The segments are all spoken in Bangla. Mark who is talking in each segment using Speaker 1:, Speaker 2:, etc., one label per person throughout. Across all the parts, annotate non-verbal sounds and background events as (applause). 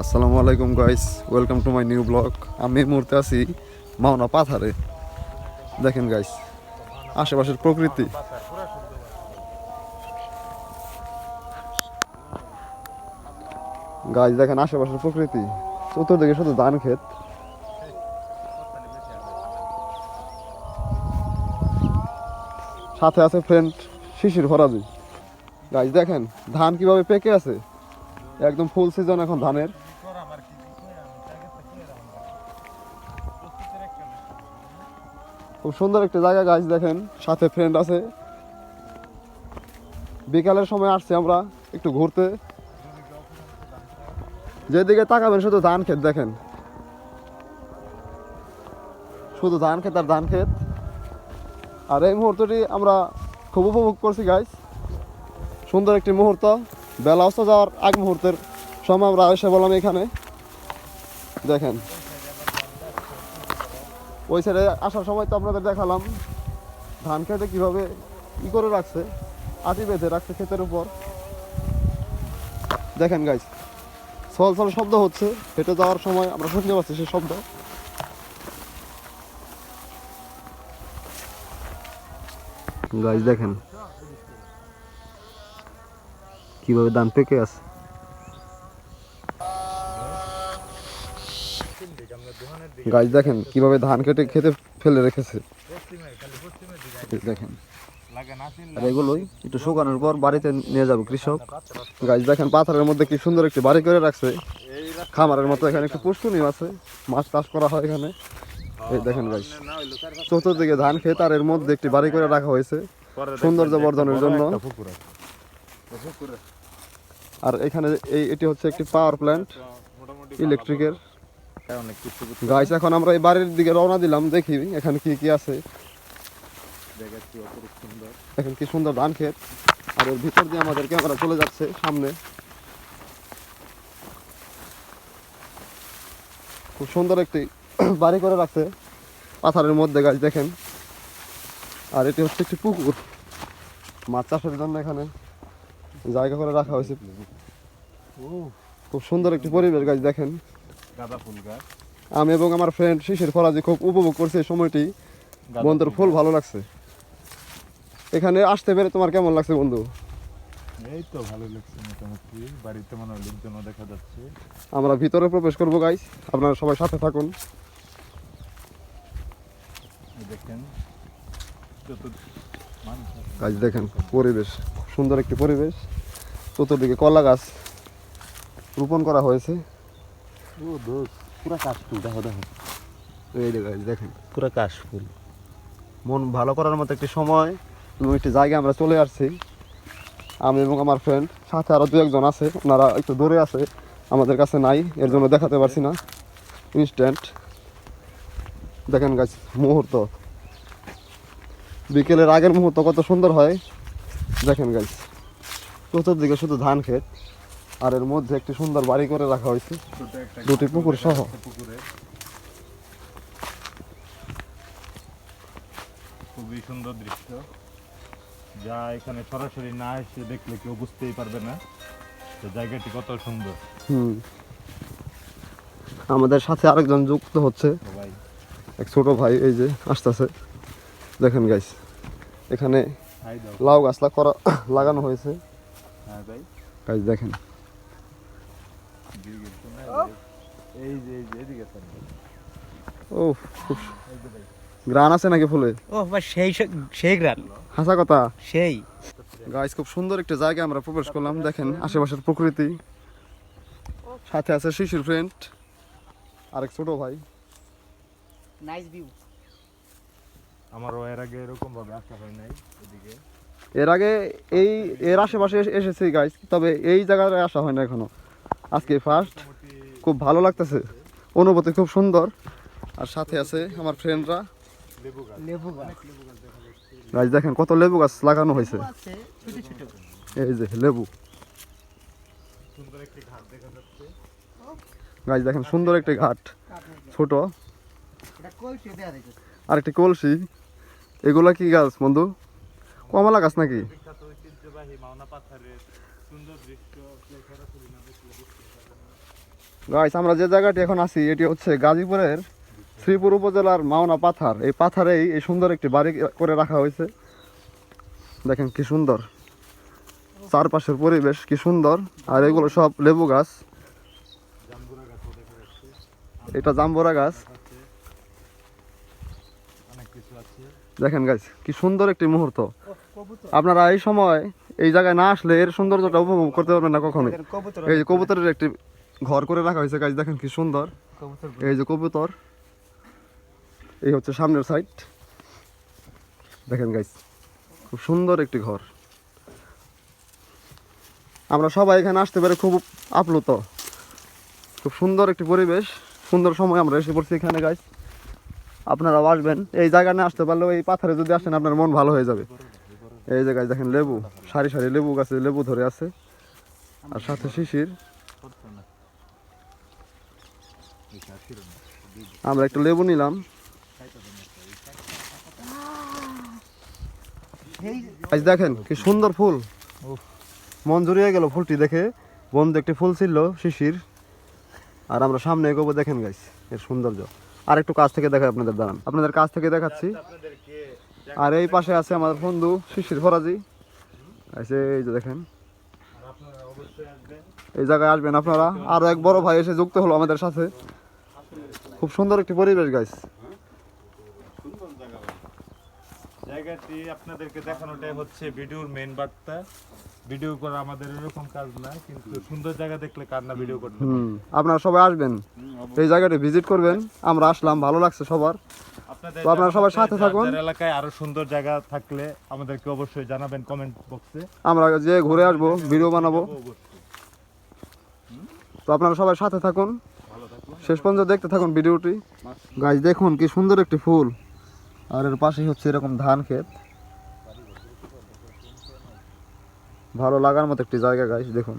Speaker 1: আসসালামু আলাইকুম guys welcome to my new blog আমি এই মুহূর্তে আছি মাওনা পাথারে। দেখেন গাইস আশেপাশের প্রকৃতি। গাছ দেখেন, আশেপাশের প্রকৃতি। চতুর্দিকে শুধু ধান ক্ষেত সাথে আছে ফ্রেন্ড শিশির ফরাজি। গাছ দেখেন, ধান কীভাবে পেকে আছে? একদম ফুল সিজন এখন ধানের। খুব সুন্দর একটা জায়গা গাছ দেখেন, সাথে ফ্রেন্ড আছে। বিকালের সময় আসছি আমরা একটু ঘুরতে। যেদিকে তাকাবেন, শুধু ধান ক্ষেত দেখেন। শুধু ধান ক্ষেত আর ধান ক্ষেত। আর এই মুহূর্তটি আমরা খুব উপভোগ করছি গাইস সুন্দর একটি মুহূর্ত। বেলা অস্ত যাওয়ার আগ মুহূর্তের সময় আমরা এসে বললাম এখানে। দেখেন। ওই সাইডে আসার সময় তো আপনাদের দেখালাম ধান খেতে কীভাবে ই করে রাখছে, আটি বেঁধে রাখছে ক্ষেতের উপর। দেখেন গাইস সল সল শব্দ হচ্ছে, হেঁটে যাওয়ার সময় আমরা শুনতে পাচ্ছি সেই শব্দ। গাইস দেখেন। কীভাবে ধান পেকে আছে। গাছ দেখেন, কীভাবে ধান কেটে খেতে ফেলে রেখেছে। দেখেন। আর এগুলোই একটু শুকানোর পর বাড়িতে নিয়ে যাবে কৃষক। গাছ দেখেন, পাথরের মধ্যে কি সুন্দর একটি বাড়ি করে রাখছে। খামারের মতো এখানে একটু পুষ্কুনি আছে। মাছ চাষ করা হয় এখানে। এই দেখেন গাছ চতুর্দিকে ধান খেত আর এর মধ্যে একটি বাড়ি করে রাখা হয়েছে। সৌন্দর্য বর্ধনের জন্য। আর এখানে এই এটি হচ্ছে একটি পাওয়ার প্ল্যান্ট ইলেকট্রিকের গাইস এখন আমরা এই বাড়ির দিকে রওনা দিলাম, দেখি এখানে কি কি আছে। এখন কি সুন্দর ধান ক্ষেত। আর এর ভিতর দিয়ে আমাদের ক্যামেরা চলে যাচ্ছে, সামনে। খুব সুন্দর একটি (coughs) বাড়ি করে রাখছে পাথরের মধ্যে গাছ দেখেন। আর এটি হচ্ছে একটি পুকুর। মাছ চাষের জন্য এখানে জায়গা করে রাখা হয়েছে। খুব সুন্দর একটি পরিবেশ গাছ দেখেন।
Speaker 2: গাঁদা ফুল গাছ।
Speaker 1: আমি এবং আমার ফ্রেন্ড শিশির ফরাজি খুব উপভোগ করছি এই সময়টি। বন্ধুর ফুল ভালো লাগছে। এখানে আসতে পেরে তোমার কেমন লাগছে বন্ধু?
Speaker 2: এই তো ভালো লাগছে মোটামুটি। বাড়িতে মনে লোকজনও দেখা যাচ্ছে।
Speaker 1: আমরা ভিতরে প্রবেশ করব গাইস আপনারা সবাই সাথে থাকুন।
Speaker 2: দেখেন।
Speaker 1: গাছ দেখেন পরিবেশ খুব সুন্দর একটি পরিবেশ। চতুর্দিকে কলা গাছ রোপণ করা হয়েছে।
Speaker 2: ও দোষ পুরা কাশফুল দেখো দেখো।
Speaker 1: এই যে গাছ দেখেন।
Speaker 2: পুরা কাশফুল
Speaker 1: মন ভালো করার মতো একটি সময় এবং একটি জায়গায় আমরা চলে আসছি। আমি এবং আমার ফ্রেন্ড সাথে আরও দু একজন আছে। ওনারা একটু দূরে আছে। আমাদের কাছে নাই এর জন্য দেখাতে পারছি না। ইনস্ট্যান্ট দেখেন গাছ মুহূর্ত। বিকেলের আগের মুহূর্ত কত সুন্দর হয়। দেখেন গাছ চতুর্দিকে শুধু ধান ক্ষেত আর এর মধ্যে একটি সুন্দর বাড়ি করে রাখা হয়েছে। দুটি পুকুর সহ।
Speaker 2: খুবই সুন্দর দৃশ্য। যা এখানে সরাসরি না এসে দেখলে কেউ বুঝতেই পারবে না। যে জায়গাটি কত সুন্দর।
Speaker 1: হুম। আমাদের সাথে আরেকজন যুক্ত হচ্ছে। এক ছোট ভাই এই যে আসতেছে। দেখেন গাইস এখানে লাউ গাছলা করা (coughs) লাগানো হয়েছে।
Speaker 2: হ্যাঁ
Speaker 1: গাইস দেখেন।
Speaker 2: দিয়ে গেছো না? এই যে এই যে এদিকে তাকাও।
Speaker 1: ও খুব গ্রান আছে নাকি ফুলে?
Speaker 3: ও বা সেই সেই গ্রান।
Speaker 1: হাসা কথা।
Speaker 3: সেই।
Speaker 1: গাইস খুব সুন্দর একটা জায়গায় আমরা প্রবেশ করলাম। দেখেন আশেপাশের প্রকৃতি। সাথে আছে শিশুর ফ্রেন্ড আরেক ছোট ভাই।
Speaker 3: নাইস ভিউ
Speaker 2: আমারও এর আগে এরকম ভাবে আসা হয় নাই এদিকে।
Speaker 1: এর আগে এই এর আশেপাশে এসে- এসেছি গাইস তবে এই জায়গায় আসা হয় না এখনও। আজকে ফার্স্ট খুব ভালো লাগতেছে। অনুভূতি খুব সুন্দর। আর সাথে আছে আমার ফ্রেন্ডরা
Speaker 2: লেবু গাছ।
Speaker 3: লেবু গাছ।
Speaker 1: গাছ দেখেন কত লেবু গাছ লাগানো হয়েছে।
Speaker 3: আছে ছোট ছোট।
Speaker 1: এই যে লেবু।
Speaker 2: সুন্দর একটি ঘাট দেখা যাচ্ছে।
Speaker 1: গাছ দেখেন সুন্দর একটি ঘাট। ছোট
Speaker 3: এটা কলসি দেয়া দেখো
Speaker 1: আর একটি কলসি? এগুলা কি গাছ বন্ধু? কমলা গাছ নাকি। গাইস আমরা যে জায়গাটি এখন আছি এটি হচ্ছে গাজীপুরের শ্রীপুর উপজেলার মাওনা পাথার। এই পাথারেই এই সুন্দর একটি বাড়ি করে রাখা হয়েছে। দেখেন কি সুন্দর। চারপাশের পরিবেশ কি সুন্দর। আর এগুলো সব লেবু গাছ। এটা জাম্বুরা গাছ
Speaker 2: আছে অনেক কিছু আছে
Speaker 1: দেখেন গাছ কি সুন্দর একটি মুহূর্ত। আপনারা এই সময় এই জায়গায় না আসলে এর সৌন্দর্যটা উপভোগ করতে পারবেন না কখনোই। এই যে কবুতরের একটি ঘর করে রাখা হয়েছে গাছ দেখেন কি সুন্দর। এই যে কবুতর এই হচ্ছে সামনের সাইড দেখেন গাইস খুব সুন্দর একটি ঘর। আমরা সবাই এখানে আসতে পেরে খুব আপ্লুত। খুব সুন্দর একটি পরিবেশ সুন্দর সময় আমরা এসে পড়ছি এখানে গাইস আপনারাও আসবেন। এই জায়গা না আসতে পারলেও এই পাথরে যদি আসেন আপনার মন ভালো হয়ে যাবে। এই জায়গায় দেখেন লেবু, সারি সারি লেবু গাছে লেবু ধরে আছে। আর সাথে শিশির। আমরা একটু লেবু নিলাম। আজ দেখেন কি সুন্দর ফুল। মন জুড়িয়ে গেল ফুলটি দেখে। বন্ধু একটি ফুল ছিল শিশির। আর আমরা সামনে এগোবো, দেখেন গাইস, এর সৌন্দর্য। আর একটু কাছ থেকে দেখাই আপনাদের, দাঁড়ান। আপনাদের কাছ থেকে দেখাচ্ছি। আর এই পাশে আছে আমাদের বন্ধু শিশির ফরাজি। আছে এই যে দেখেন। এই জায়গায় আসবেন আপনারা। আরও এক বড় ভাই এসে যুক্ত হলো আমাদের সাথে। খুব সুন্দর একটি পরিবেশ গাইস
Speaker 2: সুন্দর জায়গা ভাই। জায়গাটি আপনাদেরকে দেখানোটাই হচ্ছে ভিডিওর মেন বার্তা। ভিডিও করা আমাদের এরকম কাজ না কিন্তু সুন্দর জায়গা দেখলে কার না ভিডিও করতে
Speaker 1: আপনারা সবাই আসবেন। এই জায়গাটি ভিজিট করবেন আমরা আসলাম ভালো লাগছে সবার। তো আপনারা সবাই সাথে থাকুন।
Speaker 2: এলাকায় আরও সুন্দর জায়গা থাকলে আমাদেরকে অবশ্যই জানাবেন কমেন্ট বক্সে
Speaker 1: আমরা যে ঘুরে আসব ভিডিও বানাবো। তো আপনারা সবাই সাথে থাকুন।
Speaker 2: থাকুন।
Speaker 1: শেষ পর্যন্ত দেখতে থাকুন ভিডিওটি। গাছ দেখুন কি সুন্দর একটি ফুল। আর এর পাশেই হচ্ছে এরকম ধান ক্ষেত। ভালো লাগার মতো একটি জায়গা গাছ দেখুন।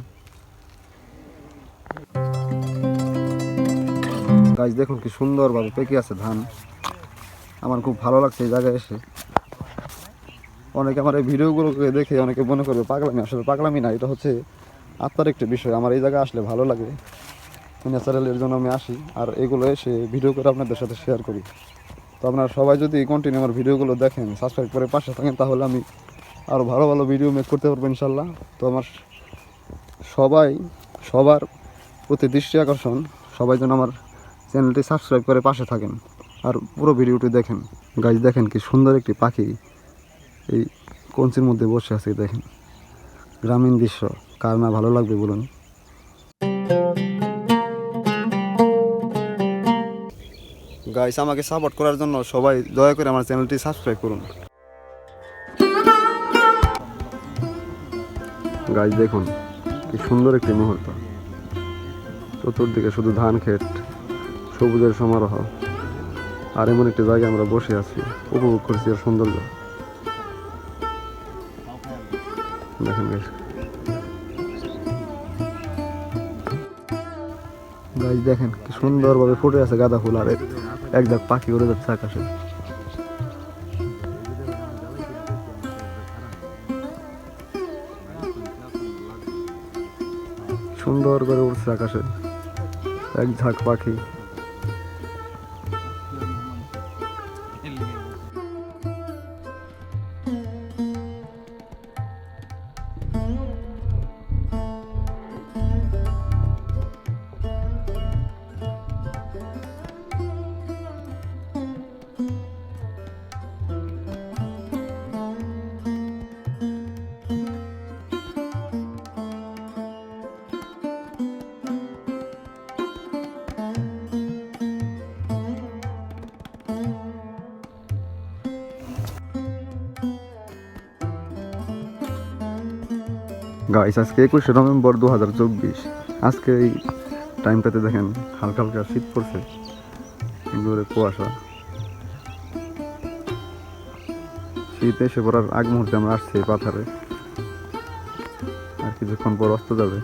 Speaker 1: গাছ দেখুন কি সুন্দরভাবে পেকে আছে ধান। আমার খুব ভালো লাগছে এই জায়গায় এসে। অনেকে আমার এই ভিডিওগুলোকে দেখে অনেকে মনে করবে পাগলামি, আসলে পাগলামি না, এটা হচ্ছে আত্মার একটি বিষয়। আমার এই জায়গায় আসলে ভালো লাগে। ন্যাচারালের জন্য আমি আসি, আর এগুলো এসে ভিডিও করে আপনাদের সাথে শেয়ার করি। তো আপনারা সবাই যদি কন্টিনিউ আমার ভিডিওগুলো দেখেন সাবস্ক্রাইব করে পাশে থাকেন, তাহলে আমি আরও ভালো ভালো ভিডিও মেক করতে পারব ইনশাল্লাহ তো আমার সবাই, সবার প্রতি দৃষ্টি আকর্ষণ, সবাই যেন আমার চ্যানেলটি সাবস্ক্রাইব করে পাশে থাকেন, আর পুরো ভিডিওটি দেখেন। গাছ দেখেন কি সুন্দর একটি পাখি, এই কঞ্চির মধ্যে বসে আছে, দেখেন। গ্রামীণ দৃশ্য, কার না ভালো লাগবে বলুন। গাইস আমাকে সাপোর্ট করার জন্য সবাই দয়া করে আমার চ্যানেলটি সাবস্ক্রাইব করুন। গাইস দেখুন, কি সুন্দর একটি মুহূর্ত। চতুর্দিকে শুধু ধান ক্ষেত, সবুজের সমারোহ, আর এমন একটি জায়গায় আমরা বসে আছি, উপভোগ করছি এর সৌন্দর্য। দেখেন গাছ দেখেন, কি সুন্দরভাবে ফুটে আছে গাঁদা ফুল আর এক- দাগ পাখি উড়ে যাচ্ছে আকাশে। সুন্দর করে উড়ছে আকাশে। এক ঝাঁক পাখি। গাইস আজকে একুশে নভেম্বর দু হাজার চব্বিশ। আজকে এই টাইমটাতে দেখেন হালকা হালকা শীত পড়ছে। জোরে কুয়াশা। শীত এসে পড়ার আগ মুহূর্তে আমরা আসছি পাথারে। আর কিছুক্ষণ পর অস্ত যাবে।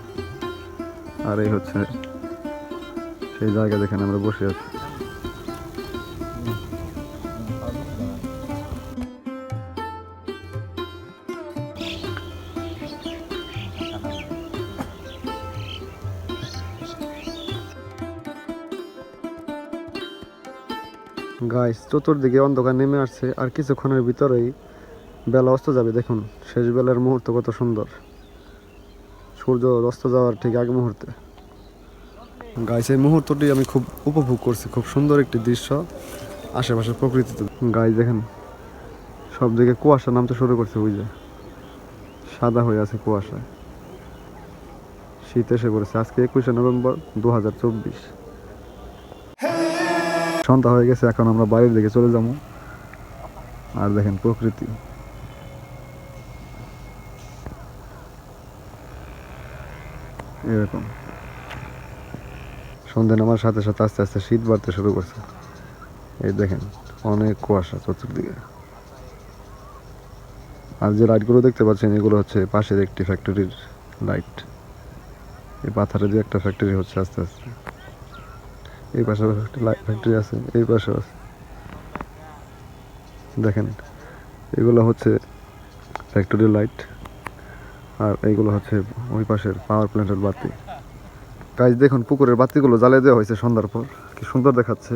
Speaker 1: আর এই হচ্ছে সেই জায়গা যেখানে আমরা বসে আছি। গাইস চতুর্দিকে অন্ধকার নেমে আসছে আর কিছুক্ষণের ভিতরেই বেলা অস্ত যাবে, দেখুন। শেষ বেলার মুহূর্ত কত সুন্দর। সূর্য অস্ত যাওয়ার ঠিক আগে মুহূর্তে। গাইস এই মুহূর্তটি আমি খুব উপভোগ করছি, খুব সুন্দর একটি দৃশ্য আশেপাশের প্রকৃতিতে। গাইস দেখেন সব দিকে কুয়াশা নামতে শুরু করছে, ওই যে সাদা হয়ে আছে কুয়াশা। শীত এসে পড়েছে, আজকে একুশে নভেম্বর দু হাজার চব্বিশ। সন্ধ্যা হয়ে গেছে, এখন আমরা বাইরের দিকে চলে যাব। আর দেখেন প্রকৃতি। এরকম। সন্ধ্যা নামার সাথে সাথে আস্তে আস্তে শীত বাড়তে শুরু করছে। এই দেখেন, অনেক কুয়াশা চতুর্দিকে। আর যে লাইটগুলো দেখতে পাচ্ছেন, এগুলো হচ্ছে পাশের একটি ফ্যাক্টরির লাইট এই পাথারে দিয়ে একটা ফ্যাক্টরি হচ্ছে আস্তে আস্তে। এই পাশে একটা লাইট ফ্যাক্টরি আছে, এই পাশে আছে। দেখেন, এগুলো হচ্ছে ফ্যাক্টরির লাইট আর এইগুলো হচ্ছে ওই পাশের পাওয়ার প্ল্যান্টের বাতি। কাজ দেখুন, পুকুরের বাতিগুলো জ্বালিয়ে দেওয়া হয়েছে সন্ধ্যার পর। কি সুন্দর দেখাচ্ছে।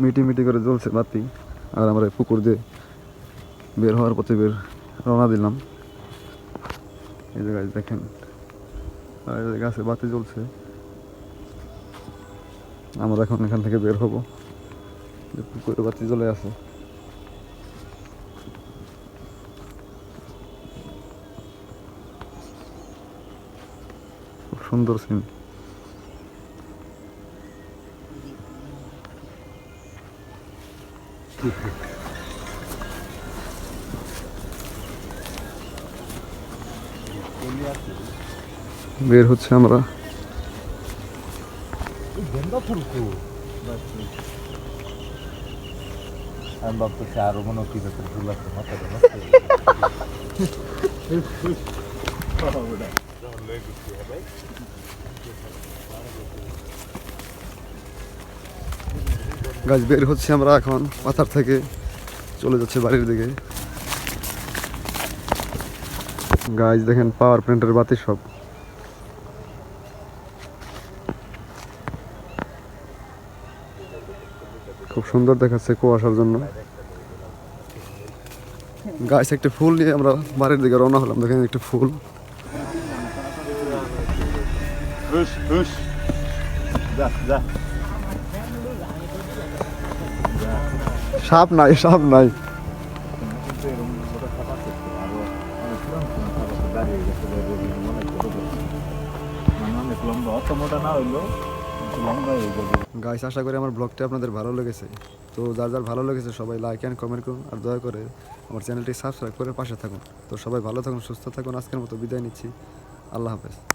Speaker 1: মিটি মিটি করে জ্বলছে বাতি, আর আমরা পুকুর দিয়ে বের হওয়ার পথে বের রওনা দিলাম। এই যে গাছ দেখেন। আর গাছে বাতি জ্বলছে। আমরা এখন এখান থেকে বের হব। পুকুরে বাতি জ্বলে আছে। খুব সুন্দর সিন। বের হচ্ছে আমরা।
Speaker 2: আমি ভাবতেছি আরও মনে কি ভেতরে ফুল আছে মাথাটা
Speaker 1: গাছ বের হচ্ছে আমরা এখন পাথার থেকে। চলে যাচ্ছে বাড়ির দিকে। গাছ দেখেন পাওয়ার প্ল্যান্টের বাতি সব। খুব সুন্দর দেখাচ্ছে কুয়াশার জন্য। গাছ একটা ফুল নিয়ে আমরা বাড়ির দিকে রওনা হলাম দেখেন একটা ফুল। সাপ নাই সাপ নাই।
Speaker 2: লম্বা অত মোটা না হইল লম্বা হয়ে যাবে।
Speaker 1: গাইস, আশা করি আমার ব্লগটা আপনাদের ভালো লেগেছে। তো যার যার ভালো লেগেছে, সবাই লাইক অ্যান্ড কমেন্ট করুন, আর দয়া করে আমার চ্যানেলটি সাবস্ক্রাইব করে পাশে থাকুন। তো সবাই ভালো থাকুন, সুস্থ থাকুন, আজকের মতো বিদায় নিচ্ছি। আল্লাহ হাফেজ।